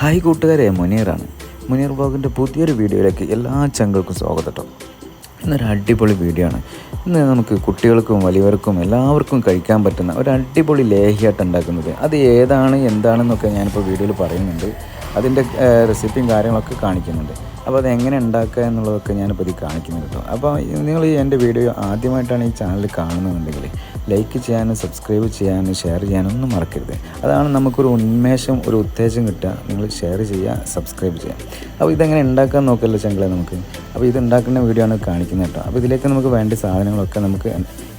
Hi കൂട്ടുകാരെ മുനീറാണ്. മുനീർ ബ്ലോഗിന്റെ പുതിയൊരു വീഡിയോയിലേക്ക് എല്ലാ ചങ്ങൾക്കും സ്വാഗതം കേട്ടോ ഇന്നൊരു അടിപൊളി വീഡിയോ ആണ്. ഇന്ന് നമുക്ക് കുട്ടികൾക്കും വലിയവർക്കും എല്ലാവർക്കും കഴിക്കാൻ പറ്റുന്ന ഒരു അടിപൊളി ലേഹിയായിട്ട് ഉണ്ടാക്കുന്നത്. അത് ഏതാണ് എന്താണെന്നൊക്കെ ഞാനിപ്പോൾ വീഡിയോയിൽ പറയുന്നുണ്ട്. അതിന്റെ റെസിപ്പിയും കാര്യങ്ങളൊക്കെ കാണിക്കുന്നുണ്ട്. അപ്പോൾ അത് എങ്ങനെ ഉണ്ടാക്കുക എന്നുള്ളതൊക്കെ ഞാനിപ്പോൾ ഇത് കാണിക്കുന്നുണ്ട് കേട്ടോ അപ്പോൾ നിങ്ങൾ ഈ എന്റെ വീഡിയോ ആദ്യമായിട്ടാണ് ഈ ചാനൽ കാണുന്നുണ്ടെങ്കിൽ ലൈക്ക് ചെയ്യാനും സബ്സ്ക്രൈബ് ചെയ്യാനും ഷെയർ ചെയ്യാനും ഒന്നും മറക്കരുത്. അതാണ് നമുക്കൊരു ഉന്മേഷം ഒരു ഉത്തേജം കിട്ടുക. നിങ്ങൾ ഷെയർ ചെയ്യുക സബ്സ്ക്രൈബ് ചെയ്യുക. അപ്പോൾ ഇതെങ്ങനെ ഉണ്ടാക്കാൻ നോക്കല്ലോ ചെങ്കളെ നമുക്ക്? അപ്പോൾ ഇത് ഉണ്ടാക്കുന്ന വീഡിയോ ആണ് കാണിക്കുന്നത് കേട്ടോ. അപ്പോൾ ഇതിലേക്ക് നമുക്ക് വേണ്ട സാധനങ്ങളൊക്കെ നമുക്ക്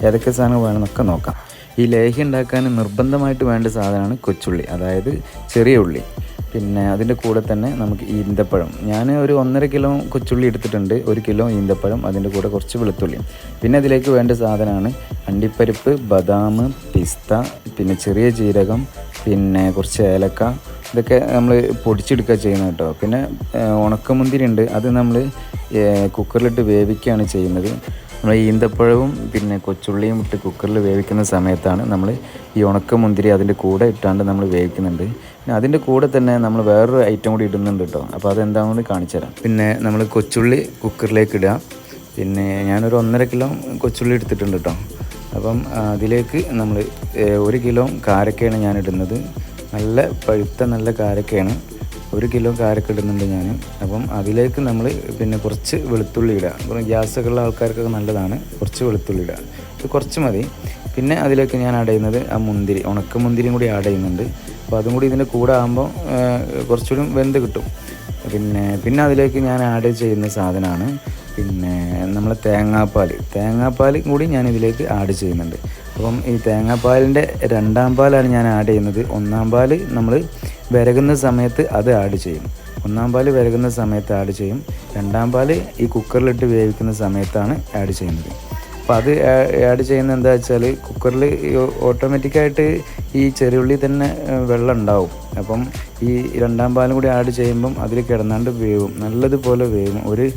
ഏതൊക്കെ സാധനങ്ങൾ വേണമെന്നൊക്കെ നോക്കാം. ഈ ലേഹി ഉണ്ടാക്കാൻ നിർബന്ധമായിട്ട് വേണ്ട സാധനമാണ് കൊച്ചുള്ളി അതായത് ചെറിയ ഉള്ളി. പിന്നെ അതിന്റെ കൂടെ തന്നെ നമുക്ക് ഈന്തപ്പഴം. ഞാൻ ഒരു ഒന്നര കിലോ കൊച്ചുള്ളി എടുത്തിട്ടുണ്ട്. ഒരു കിലോ ഈന്തപ്പഴം അതിന്റെ കൂടെ കുറച്ച് വെളുത്തുള്ളി പിന്നെ അതിലേക്ക് വേണ്ട സാധനമാണ് അണ്ടിപ്പരിപ്പ് ബദാം പിസ്ത പിന്നെ ചെറിയ ജീരകം പിന്നെ കുറച്ച് ഏലക്ക. ഇതൊക്കെ നമ്മൾ പൊടിച്ചെടുക്കുക ചെയ്യുന്നത് കേട്ടോ. പിന്നെ ഉണക്കമുന്തിരി ഉണ്ട് അത് നമ്മൾ കുക്കറിലിട്ട് വേവിക്കുകയാണ് ചെയ്യുന്നത്. നമ്മൾ ഈന്തപ്പഴവും പിന്നെ കൊച്ചുള്ളിയും ഇട്ട് കുക്കറിൽ വേവിക്കുന്ന സമയത്താണ് നമ്മൾ ഈ ഉണക്കമുന്തിരി അതിന്റെ കൂടെ ഇട്ടാണ്ട് നമ്മൾ വേവിക്കുന്നുണ്ട്. പിന്നെ അതിന്റെ കൂടെ തന്നെ നമ്മൾ വേറൊരു ഐറ്റം കൂടി ഇടുന്നുണ്ട് കേട്ടോ അപ്പോൾ അതെന്താണെന്ന് കാണിച്ചു തരാം. പിന്നെ നമ്മൾ കൊച്ചുള്ളി കുക്കറിലേക്ക് ഇടുക പിന്നെ ഞാനൊരു ഒന്നര കിലോ കൊച്ചുള്ളി എടുത്തിട്ടുണ്ട് കേട്ടോ അപ്പം അതിലേക്ക് നമ്മൾ ഒരു കിലോ കാരക്കയാണ് ഞാൻ ഇടുന്നത് നല്ല പഴുത്ത നല്ല കാരക്കയാണ്. ഒരു കിലോ കാരക്ക ഇടുന്നുണ്ട് ഞാൻ അപ്പം അതിലേക്ക് നമ്മൾ പിന്നെ കുറച്ച് വെളുത്തുള്ളി ഇടുക. ഗ്യാസൊക്കെ ഉള്ള ആൾക്കാർക്കൊക്കെ നല്ലതാണ്. കുറച്ച് വെളുത്തുള്ളി ഇടുക. ഇത് കുറച്ച് മതി. പിന്നെ അതിലേക്ക് ഞാൻ ആഡ് ചെയ്യുന്നത് ആ മുന്തിരി. ഉണക്ക മുന്തിരിയും കൂടി ആഡ് ചെയ്യുന്നുണ്ട്. അപ്പോൾ അതും കൂടി ഇതിന്റെ കൂടെ ആകുമ്പോൾ കുറച്ചുകൂടി വെന്ത് കിട്ടും. പിന്നെ പിന്നെ അതിലേക്ക് ഞാൻ ആഡ് ചെയ്യുന്ന സാധനമാണ് പിന്നെ നമ്മൾ തേങ്ങാപ്പാൽ തേങ്ങാപ്പാൽ കൂടി ഞാൻ ഇതിലേക്ക് ആഡ് ചെയ്യുന്നുണ്ട്. അപ്പം ഈ തേങ്ങാപ്പാലിന്റെ രണ്ടാം പാലാണ് ഞാൻ ആഡ് ചെയ്യുന്നത്. ഒന്നാം പാൽ നമ്മൾ വിരകുന്ന സമയത്ത് അത് ആഡ് ചെയ്യും. ഒന്നാം പാൽ വിരകുന്ന സമയത്ത് ആഡ് ചെയ്യും. രണ്ടാം പാൽ ഈ കുക്കറിലിട്ട് വേവിക്കുന്ന സമയത്താണ് ആഡ് ചെയ്യുന്നത്. അപ്പോൾ അത് ആഡ് ചെയ്യുന്നത് എന്താ വെച്ചാൽ കുക്കറിൽ ഓട്ടോമാറ്റിക്കായിട്ട് ഈ ചെറിയുള്ളി തന്നെ വെള്ളം ഉണ്ടാവും. അപ്പം ഈ രണ്ടാം പാലും കൂടി ആഡ് ചെയ്യുമ്പം അതിൽ കിടന്നാണ്ട് വേവും. നല്ലതുപോലെ വേവും. ഒരു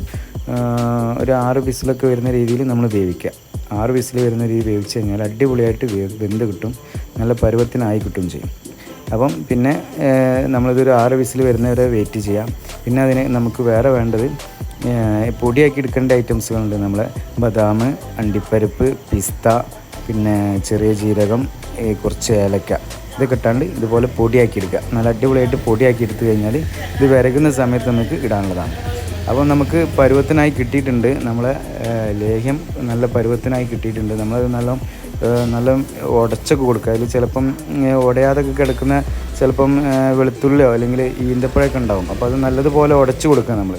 ഒരു ആറ് വിസിലൊക്കെ വരുന്ന രീതിയിൽ നമ്മൾ വേവിക്കുക. ആറ് വിസിൽ വരുന്ന രീതിയിൽ വേവിച്ച് കഴിഞ്ഞാൽ അടിപൊളിയായിട്ട് വെന്ത് കിട്ടും. നല്ല പരുവത്തിനായി കിട്ടും ചെയ്യും. അപ്പം പിന്നെ നമ്മളിതൊരു ആറ് വിസിൽ വരുന്നവരെ വെയിറ്റ് ചെയ്യാം. പിന്നെ അതിന് നമുക്ക് വേറെ വേണ്ടത് പൊടിയാക്കി എടുക്കേണ്ട ഐറ്റംസുകളുണ്ട് നമ്മളെ. ബദാം അണ്ടിപ്പരിപ്പ് പിസ്ത പിന്നെ ചെറിയ ജീരകം കുറച്ച് ഏലക്ക. ഇത് കിട്ടാണ്ട് ഇതുപോലെ പൊടിയാക്കി എടുക്കുക. നല്ല അടിപൊളിയായിട്ട് പൊടിയാക്കി എടുത്തു കഴിഞ്ഞാൽ ഇത് വിരകുന്ന സമയത്ത് നമുക്ക് ഇടാനുള്ളതാണ്. അപ്പോൾ നമുക്ക് പരുവത്തിനായി കിട്ടിയിട്ടുണ്ട് നമ്മളെ ലേഹ്യം നല്ല പരുവത്തിനായി കിട്ടിയിട്ടുണ്ട്. നമ്മളത് നല്ല നല്ല ഉടച്ചൊക്കെ കൊടുക്കുക. അതിൽ ചിലപ്പം ഉടയാതൊക്കെ കിടക്കുന്ന ചിലപ്പം വെളുത്തുള്ളിയോ അല്ലെങ്കിൽ ഈന്തപ്പഴമൊക്കെ ഉണ്ടാവും. അപ്പോൾ അത് നല്ലതുപോലെ ഉടച്ചു കൊടുക്കുക നമ്മൾ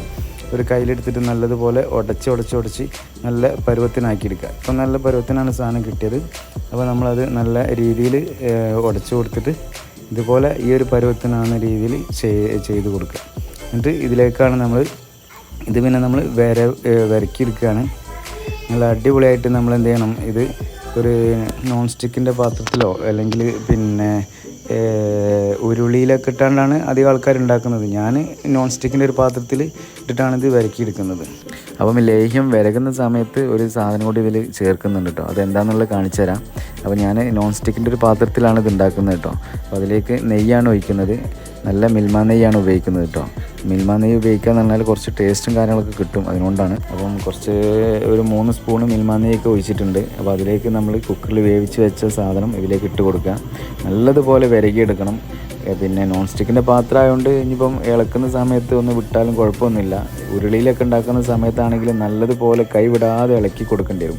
ഒരു കയ്യിലെടുത്തിട്ട് നല്ലതുപോലെ ഉടച്ച് ഉടച്ച് ഉടച്ച് നല്ല പരുവത്തിനാക്കി എടുക്കുക ഇപ്പം നല്ല പരുവത്തിനാണ് സാധനം കിട്ടിയത്. അപ്പോൾ നമ്മളത് നല്ല രീതിയിൽ ഉടച്ചു കൊടുത്തിട്ട് ഇതുപോലെ ഈ ഒരു പരുവത്തിനാണ് രീതിയിൽ ചെയ്ത് കൊടുക്കുക. എന്നിട്ട് ഇതിലേക്കാണ് നമ്മൾ ഇത് പിന്നെ നമ്മൾ വര വരക്കിയെടുക്കുകയാണ്. നല്ല അടിപൊളിയായിട്ട് നമ്മൾ എന്ത് ചെയ്യണം? ഇത് ഒരു നോൺ സ്റ്റിക്കിന്റെ പാത്രത്തിലോ അല്ലെങ്കിൽ പിന്നെ ഉരുളിയിലൊക്കെ ഇട്ടാണ്ടാണ് അധികം ആൾക്കാർ ഉണ്ടാക്കുന്നത്. ഞാൻ നോൺ സ്റ്റിക്കിന്റെ ഒരു പാത്രത്തിൽ ഇട്ടിട്ടാണ് ഇത് വരക്കിയെടുക്കുന്നത്. അപ്പം ലേഹ്യം വരകുന്ന സമയത്ത് ഒരു സാധനം കൂടി ഇതിൽ ചേർക്കുന്നുണ്ട് കേട്ടോ അതെന്താണെന്നുള്ളത് കാണിച്ചു തരാം. അപ്പോൾ ഞാൻ നോൺ സ്റ്റിക്കിന്റെ ഒരു പാത്രത്തിലാണ് ഇത് ഉണ്ടാക്കുന്നത് കേട്ടോ അപ്പോൾ അതിലേക്ക് നെയ്യാണ് ഒഴിക്കുന്നത്. നല്ല മിൽമ നെയ്യാണ് ഉപയോഗിക്കുന്നത് കേട്ടോ. മിൽമ നെയ്യ് ഉപയോഗിക്കുക എന്ന് പറഞ്ഞാൽ കുറച്ച് ടേസ്റ്റും കാര്യങ്ങളൊക്കെ കിട്ടും അതുകൊണ്ടാണ് അപ്പം കുറച്ച് ഒരു മൂന്ന് സ്പൂൺ മിൽമ നെയ്യൊക്കെ ഒഴിച്ചിട്ടുണ്ട്. അപ്പോൾ അതിലേക്ക് നമ്മൾ കുക്കറിൽ വേവിച്ച് വെച്ച സാധനം ഇതിലേക്ക് ഇട്ട് കൊടുക്കുക. നല്ലതുപോലെ വിരകിയെടുക്കണം. പിന്നെ നോൺ സ്റ്റിക്കിന്റെ പാത്രം ആയതുകൊണ്ട് ഇനിയിപ്പം ഇളക്കുന്ന സമയത്ത് ഒന്ന് വിട്ടാലും കുഴപ്പമൊന്നുമില്ല. ഉരുളിയിലൊക്കെ ഉണ്ടാക്കുന്ന സമയത്താണെങ്കിൽ നല്ലതുപോലെ കൈവിടാതെ ഇളക്കി കൊടുക്കേണ്ടി വരും.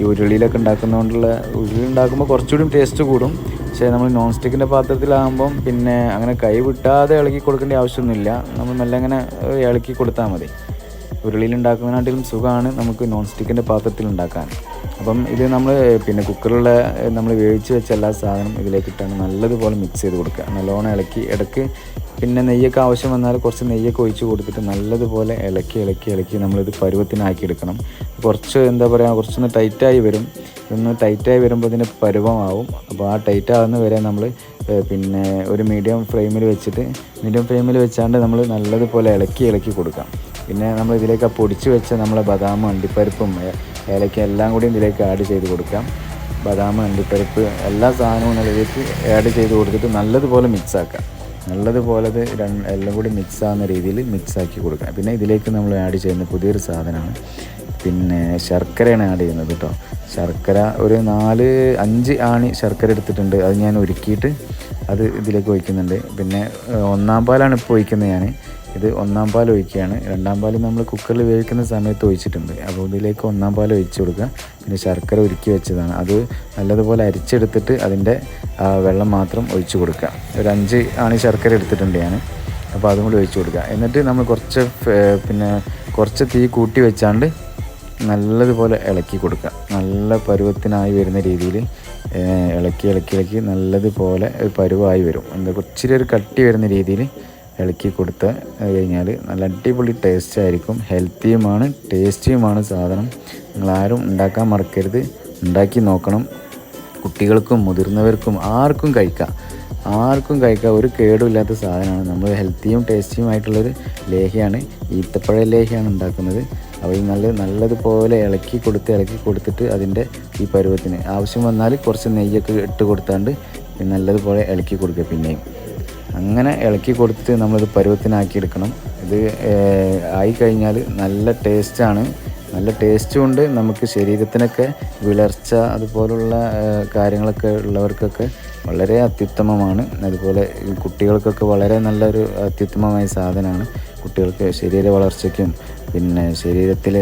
ഈ ഉരുളിയിലൊക്കെ ഉണ്ടാക്കുന്നതുകൊണ്ടുള്ള ഉരുളി ഉണ്ടാക്കുമ്പോൾ കുറച്ചുകൂടി ടേസ്റ്റ് കൂടും. പക്ഷേ നമ്മൾ നോൺ സ്റ്റിക്കിന്റെ പാത്രത്തിലാകുമ്പം പിന്നെ അങ്ങനെ കൈ വിട്ടാതെ ഇളക്കി കൊടുക്കേണ്ട ആവശ്യമൊന്നുമില്ല. നമ്മൾ മെല്ലെ അങ്ങനെ ഇളക്കി കൊടുത്താൽ മതി. ഉരുളിയിൽ ഉണ്ടാക്കുന്നതിനാട്ടിലും സുഖമാണ് നമുക്ക് നോൺ സ്റ്റിക്കിന്റെ പാത്രത്തിൽ ഉണ്ടാക്കാൻ. അപ്പം ഇത് നമ്മൾ പിന്നെ കുക്കറിലുള്ള നമ്മൾ വേവിച്ച് വെച്ച എല്ലാ സാധനം ഇതിലേക്ക് ഇട്ടാണ് നല്ലതുപോലെ മിക്സ് ചെയ്ത് കൊടുക്കുക. നല്ലോണം ഇളക്കി ഇടയ്ക്ക് പിന്നെ നെയ്യൊക്കെ ആവശ്യം വന്നാൽ കുറച്ച് നെയ്യൊക്കെ ഒഴിച്ച് കൊടുത്തിട്ട് നല്ലതുപോലെ ഇളക്കി ഇളക്കി ഇളക്കി നമ്മളിത് പരുവത്തിനാക്കി എടുക്കണം. കുറച്ച് എന്താ പറയുക കുറച്ചൊന്ന് ടൈറ്റായി വരും. ഇതൊന്ന് ടൈറ്റായി വരുമ്പോൾ ഇതിന് പരുവമാവും. അപ്പോൾ ആ ടൈറ്റ് ആകുന്ന വരെ നമ്മൾ പിന്നെ ഒരു മീഡിയം ഫ്രെയിമിൽ വെച്ചിട്ട് മീഡിയം ഫ്രെയിമിൽ വെച്ചാണ്ട് നമ്മൾ നല്ലതുപോലെ ഇളക്കി ഇളക്കി കൊടുക്കാം. പിന്നെ നമ്മൾ ഇതിലേക്ക് ആ പൊടിച്ച് വെച്ച നമ്മളെ ബദാമും അണ്ടിപ്പരിപ്പും ഏലക്ക എല്ലാം കൂടി ഇതിലേക്ക് ആഡ് ചെയ്ത് കൊടുക്കാം. ബദാം അണ്ടിപ്പരിപ്പ് എല്ലാ സാധനവും ഇതിലേക്ക് ആഡ് ചെയ്ത് കൊടുത്തിട്ട് നല്ലതുപോലെ മിക്സ് ആക്കാം. നല്ലതുപോലെ എല്ലാം കൂടി മിക്സ് ആകുന്ന രീതിയിൽ മിക്സ് ആക്കി കൊടുക്കുക പിന്നെ ഇതിലേക്ക് നമ്മൾ ആഡ് ചെയ്യുന്ന പുതിയൊരു സാധനമാണ് പിന്നെ ശർക്കരയാണ് ആഡ് ചെയ്യുന്നത് കേട്ടോ. ശർക്കര ഒരു നാല് അഞ്ച് ആണി ശർക്കര എടുത്തിട്ടുണ്ട്. അത് ഞാൻ ഒരുക്കിയിട്ട് അത് ഇതിലേക്ക് ഒഴിക്കുന്നുണ്ട്. പിന്നെ ഒന്നാം പാലാണ് ഇപ്പോൾ ഒഴിക്കുന്നത് ഞാൻ ഇത് ഒന്നാം പാൽ ഒഴിക്കുകയാണ്. രണ്ടാം പാൽ നമ്മൾ കുക്കറിൽ വേവിക്കുന്ന സമയത്ത് ഒഴിച്ചിട്ടുണ്ട്. അപ്പോൾ ഇതിലേക്ക് ഒന്നാം പാൽ ഒഴിച്ച് കൊടുക്കുക. പിന്നെ ശർക്കര ഉരുക്കി വെച്ചതാണ്. അത് നല്ലതുപോലെ അരിച്ചെടുത്തിട്ട് അതിന്റെ വെള്ളം മാത്രം ഒഴിച്ചു കൊടുക്കുക. ഒരു അഞ്ച് ആണി ശർക്കര എടുത്തിട്ടുണ്ട് ഞാൻ അപ്പോൾ അതും കൂടി ഒഴിച്ചു കൊടുക്കുക. എന്നിട്ട് നമ്മൾ കുറച്ച് പിന്നെ കുറച്ച് തീ കൂട്ടി വെച്ചാണ്ട് നല്ലതുപോലെ ഇളക്കി കൊടുക്കുക. നല്ല പരുവത്തിനായി വരുന്ന രീതിയിൽ ഇളക്കി ഇളക്കി ഇളക്കി നല്ലതുപോലെ ഒരു പരുവായി വരും. എന്താ ഇച്ചിരി ഒരു കട്ടി വരുന്ന രീതിയിൽ ഇളക്കി കൊടുത്ത് കഴിഞ്ഞാൽ നല്ല അടിപൊളി ടേസ്റ്റ് ആയിരിക്കും. ഹെൽത്തിയുമാണ് ടേസ്റ്റിയുമാണ് സാധനം. നിങ്ങളാരും ഉണ്ടാക്കാൻ മറക്കരുത്. ഉണ്ടാക്കി നോക്കണം. കുട്ടികൾക്കും മുതിർന്നവർക്കും ആർക്കും കഴിക്കാം. ആർക്കും കഴിക്കാം. ഒരു കേടുമില്ലാത്ത സാധനമാണ്. നമ്മൾ ഹെൽത്തിയും ടേസ്റ്റിയുമായിട്ടുള്ളൊരു ലേഹിയാണ് ഈത്തപ്പഴ ലേഹിയാണ് ഉണ്ടാക്കുന്നത്. അപ്പോൾ ഈ നല്ല നല്ലതുപോലെ ഇളക്കി കൊടുത്ത് ഇളക്കി കൊടുത്തിട്ട് അതിന്റെ ഈ പരുവത്തിന്. ആവശ്യം വന്നാൽ കുറച്ച് നെയ്യൊക്കെ ഇട്ട് കൊടുത്താണ്ട് നല്ലതുപോലെ ഇളക്കി കൊടുക്കുക പിന്നെയും. അങ്ങനെ ഇളക്കി കൊടുത്തിട്ട് നമ്മളിത് പരുവത്തിനാക്കി എടുക്കണം. ഇത് ആയി കഴിഞ്ഞാൽ നല്ല ടേസ്റ്റാണ്. നല്ല ടേസ്റ്റ് കൊണ്ട് നമുക്ക് ശരീരത്തിനൊക്കെ വിളർച്ച അതുപോലുള്ള കാര്യങ്ങളൊക്കെ ഉള്ളവർക്കൊക്കെ വളരെ അത്യുത്തമമാണ്. അതുപോലെ കുട്ടികൾക്കൊക്കെ വളരെ നല്ലൊരു അത്യുത്തമമായ സാധനമാണ് കുട്ടികൾക്ക് ശരീര വളർച്ചയ്ക്കും പിന്നെ ശരീരത്തിൽ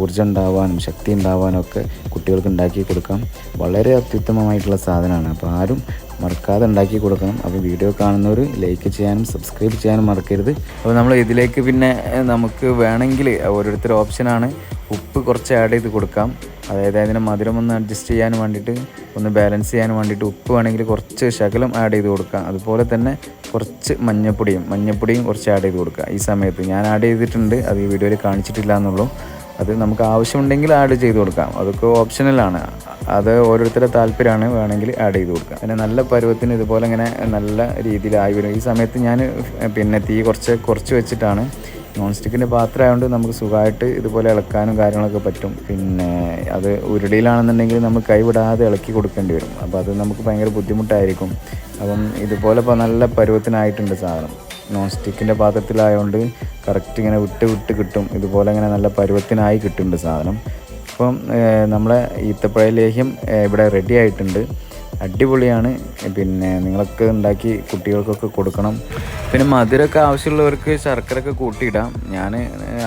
ഊർജം ഉണ്ടാവാനും ശക്തി ഉണ്ടാവാനും ഒക്കെ കുട്ടികൾക്ക് ഉണ്ടാക്കി കൊടുക്കാം. വളരെ അത്യുത്തമമായിട്ടുള്ള സാധനമാണ്. അപ്പോൾ ആരും മറക്കാതെ ഉണ്ടാക്കി കൊടുക്കണം. അപ്പോൾ വീഡിയോ കാണുന്നവർ ലൈക്ക് ചെയ്യാനും സബ്സ്ക്രൈബ് ചെയ്യാനും മറക്കരുത്. അപ്പോൾ നമ്മൾ ഇതിലേക്ക് പിന്നെ നമുക്ക് വേണമെങ്കിൽ ഓരോരുത്തർ ഓപ്ഷനാണ് ഉപ്പ് കുറച്ച് ആഡ് ചെയ്ത് കൊടുക്കാം. അതായത് അതിന് മധുരം ഒന്ന് അഡ്ജസ്റ്റ് ചെയ്യാൻ വേണ്ടിയിട്ട് ഒന്ന് ബാലൻസ് ചെയ്യാൻ വേണ്ടിയിട്ട് ഉപ്പ് വേണമെങ്കിൽ കുറച്ച് ശകലം ആഡ് ചെയ്ത് കൊടുക്കുക. അതുപോലെ തന്നെ കുറച്ച് മഞ്ഞപ്പൊടിയും മഞ്ഞപ്പൊടിയും കുറച്ച് ആഡ് ചെയ്ത് കൊടുക്കുക ഈ സമയത്ത്. ഞാൻ ആഡ് ചെയ്തിട്ടുണ്ട് അത് ഈ വീഡിയോയിൽ കാണിച്ചിട്ടില്ല എന്നുള്ളൂ. അത് നമുക്ക് ആവശ്യമുണ്ടെങ്കിൽ ആഡ് ചെയ്ത് കൊടുക്കാം. അതൊക്കെ ഓപ്ഷണലാണ് അത് ഓരോരുത്തരുടെ താല്പര്യമാണ്. വേണമെങ്കിൽ ആഡ് ചെയ്ത് കൊടുക്കുക പിന്നെ നല്ല പരുവത്തിന് ഇതുപോലെ ഇങ്ങനെ നല്ല രീതിയിൽ ആയി വരും. ഈ സമയത്ത് ഞാൻ പിന്നെ തീ കുറച്ച് കുറച്ച് വെച്ചിട്ടാണ് നോൺ സ്റ്റിക്കിന്റെ പാത്രമായതുകൊണ്ട് നമുക്ക് സുഖമായിട്ട് ഇതുപോലെ ഇളക്കാനും കാര്യങ്ങളൊക്കെ പറ്റും. പിന്നെ അത് ഉരുളിയിലാണെന്നുണ്ടെങ്കിൽ നമ്മൾ കൈവിടാതെ ഇളക്കി കൊടുക്കേണ്ടി വരും. അപ്പോൾ അത് നമുക്ക് ഭയങ്കര ബുദ്ധിമുട്ടായിരിക്കും. അപ്പം ഇതുപോലെ ഇപ്പോൾ നല്ല പരുവത്തിനായിട്ടുണ്ട് സാധനം. നോൺ സ്റ്റിക്കിന്റെ പാത്രത്തിലായതുകൊണ്ട് കറക്റ്റ് ഇങ്ങനെ വിട്ട് വിട്ട് കിട്ടും. ഇതുപോലെ ഇങ്ങനെ നല്ല പരുവത്തിനായി കിട്ടുന്നുണ്ട് സാധനം. അപ്പം നമ്മളെ ഈത്തപ്പഴ ലേഹ്യം ഇവിടെ റെഡി ആയിട്ടുണ്ട്. അടിപൊളിയാണ്. പിന്നെ നിങ്ങളൊക്കെ ഉണ്ടാക്കി കുട്ടികൾക്കൊക്കെ കൊടുക്കണം. പിന്നെ മധുരമൊക്കെ ആവശ്യമുള്ളവർക്ക് ശർക്കരയൊക്കെ കൂട്ടിയിടാം. ഞാൻ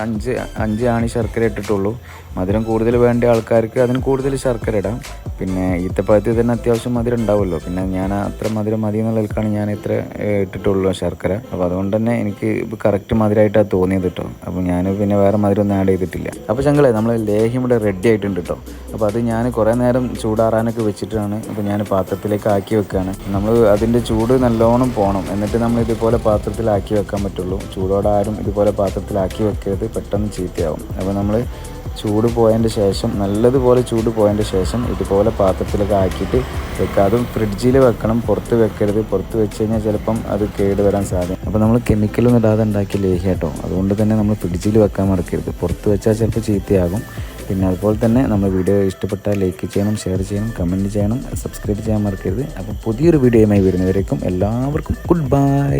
അഞ്ച് അഞ്ച് ആണി ശർക്കര ഇട്ടിട്ടുള്ളൂ. മധുരം കൂടുതൽ വേണ്ട ആൾക്കാർക്ക് അതിന് കൂടുതൽ ശർക്കര ഇടാം. പിന്നെ ഈത്തപ്പഴത്തിൽ തന്നെ അത്യാവശ്യം മധുരം ഉണ്ടാവുമല്ലോ. പിന്നെ ഞാൻ അത്ര മധുരം മതി എന്നുള്ളതിൽക്കാണ് ഞാൻ ഇത്ര ഇട്ടിട്ടുള്ളൂ ശർക്കര. അപ്പോൾ അതുകൊണ്ട് തന്നെ എനിക്ക് ഇപ്പോൾ കറക്റ്റ് മധുരമായിട്ടാണ് തോന്നിയത് കേട്ടോ അപ്പോൾ ഞാൻ പിന്നെ വേറെ മധുരം ഒന്നും ആഡ് ചെയ്തിട്ടില്ല. അപ്പോൾ ചങ്ങളെ നമ്മൾ ലേഹ്യം ഇവിടെ റെഡി ആയിട്ടുണ്ട് കേട്ടോ അപ്പോൾ അത് ഞാൻ കുറേ നേരം ചൂടാറാനൊക്കെ വെച്ചിട്ടാണ്. അപ്പോൾ ഞാൻ പാത്രത്തിലേക്ക് ആക്കി വെക്കുകയാണ് നമ്മൾ അതിന്റെ ചൂട് നല്ലോണം പോകണം എന്നിട്ട് നമ്മൾ ഇതുപോലെ പാത്രത്തിലാക്കി വെക്കാൻ പറ്റുള്ളൂ. ചൂടോടെ ആരും ഇതുപോലെ പാത്രത്തിലാക്കി വെക്കരുത്. പെട്ടെന്ന് ചീത്തയാവും. അപ്പോൾ നമ്മൾ ചൂട് പോയതിന്റെ ശേഷം നല്ലതുപോലെ ചൂട് പോയതിന്റെ ശേഷം ഇതുപോലെ പാത്രത്തിലൊക്കെ ആക്കിയിട്ട് വെക്കുക. അതും ഫ്രിഡ്ജിൽ വെക്കണം. പുറത്ത് വെക്കരുത്. പുറത്ത് വെച്ച് കഴിഞ്ഞാൽ ചിലപ്പം അത് കേട് വരാൻ സാധ്യത. അപ്പോൾ നമ്മൾ കെമിക്കലൊന്നും ഇടാതെ ഉണ്ടാക്കിയ ലേഹ്യം കേട്ടോ. അതുകൊണ്ട് തന്നെ നമ്മൾ ഫ്രിഡ്ജിൽ വെക്കാൻ മറക്കരുത്. പുറത്ത് വെച്ചാൽ ചിലപ്പോൾ ചീത്തയാകും. പിന്നെ അതുപോലെ തന്നെ നമ്മൾ വീഡിയോ ഇഷ്ടപ്പെട്ടാൽ ലൈക്ക് ചെയ്യണം ഷെയർ ചെയ്യണം കമന്റ് ചെയ്യണം സബ്സ്ക്രൈബ് ചെയ്യാൻ മറക്കരുത്. അപ്പോൾ പുതിയൊരു വീഡിയോയുമായി വരുന്നവരേക്കും എല്ലാവർക്കും ഗുഡ് ബൈ